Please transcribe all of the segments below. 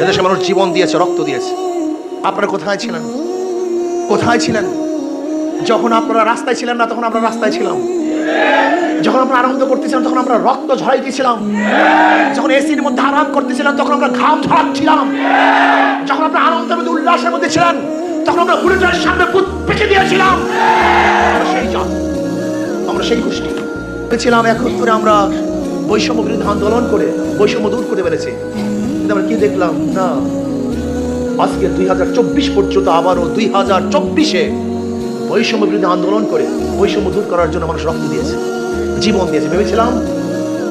এদেশে মানুষ জীবন দিয়েছে, রক্ত দিয়েছে। আপনারা কোথায় ছিলেন? কোথায় ছিলেন? যখন আপনারা রাস্তায় ছিলেন না, তখন আমরা রাস্তায় ছিলাম। যখন আমরা আনন্দ করতেছিলাম, তখন আমরা রক্ত ঝরাইতেছিলাম। যখন এসির মধ্যে আরাম করতেছিলাম, তখন আমরা ঘাম ঝরাচ্ছিলাম। যখন আমরা আনন্দের মধ্যে উল্লাসের মধ্যে ছিলাম তখন আমরা বুলেটের সামনে বুথ পেঁচে দিয়েছিলাম। সেই জাত আমরা সেই গোষ্ঠী। ছিলাম একত্রে আমরা বৈষম্য বিরুদ্ধে আন্দোলন করে, বৈষম্য দূর করে ফেলেছি। কিন্তু আমরা কি দেখলাম? না। আজকে দুই হাজার চব্বিশ পর্যন্ত আবারও দুই হাজার চব্বিশে বৈষম্য বিরুদ্ধে আন্দোলন করে বৈষম্য দূর করার জন্য মানুষ রক্ত দিয়েছে। জীবন দিয়েছে, ভেবেছিলাম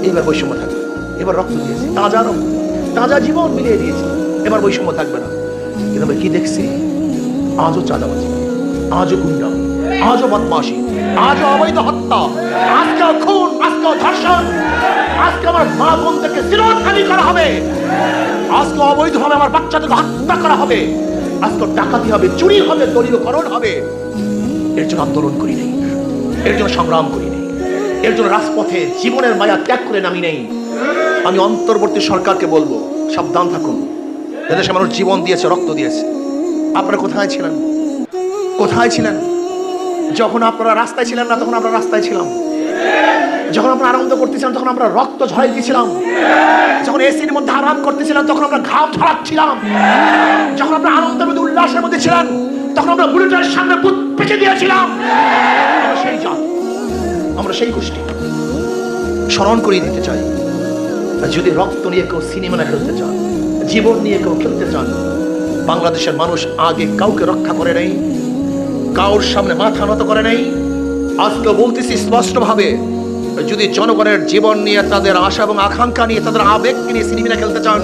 এইবার বৈষম্য থাকবে। এবার রক্ত দিয়েছে। তাজা রক্ত তাজা জীবন মিলিয়ে দিয়েছে। এবার বৈষম্য থাকবে না। কিন্তু আমরা কি দেখছি? আজও চাঁদাবাজি, আজও গুন্ডা, আজও বদমাসি আজও অবৈধ হত্যা আজকে খুন আজকে ধর্ষণ আজকে আমার মা বোনদেরকে চিরখানি করা হবে। আজকে অবৈধভাবে আমার বাচ্চাদেরকে হত্যা করা হবে। আজকে ডাকাতি হবে, চুরি হবে, দলীয়করণ হবে। এর জন্য আন্দোলন করি নেই। এর জন্য সংগ্রাম করি নেই। এর জন্য রাজপথে জীবনের মায়া ত্যাগ করে নামি নেই। আমি অন্তর্বর্তী সরকারকে বলব, সাবধান থাকুন। এদেশে মানুষ জীবন দিয়েছে, রক্ত দিয়েছে। আপনারা কোথায় ছিলেন? কোথায় ছিলেন? যখন আপনারা রাস্তায় ছিলেন না, তখন আমরা রাস্তায় ছিলাম। যখন আমরা আনন্দ করতেছিলাম, তখন আমরা রক্ত ঝরাই দিয়েছিলাম। যখন এসির মধ্যে আরাম করতেছিলাম, তখন আমরা ঘাম ঝরাচ্ছিলাম। যখন আমরা আনন্দের মধ্যে, উল্লাসের মধ্যে ছিলাম, তখন আমরা বুলেটের সামনে পেঁচে দিয়েছিলাম। সেই জাত, আমরা সেই গোষ্ঠী। স্মরণ করিয়ে দিতে চাই। যদি রক্ত নিয়ে কেউ সিনেমা খেলতে চান, জীবন নিয়ে কেউ খেলতে চান, বাংলাদেশের মানুষ আগে কাউকে রক্ষা করে নেই কাউর সামনে মাথা নত করে নেই আজকে বলতেছি স্পষ্টভাবে, যদি জনগণের জীবন নিয়ে তাদের আশা এবং আকাঙ্ক্ষা নিয়ে তাদের আবেগ নিয়ে সিনেমা খেলতে চান,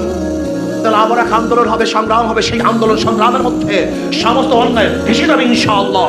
তাহলে আবার এক আন্দোলন হবে, সংগ্রাম হবে, সেই আন্দোলন সংগ্রামের মধ্যে সমস্ত অন্যায় ভেসে যাবে ইনশাআল্লাহ।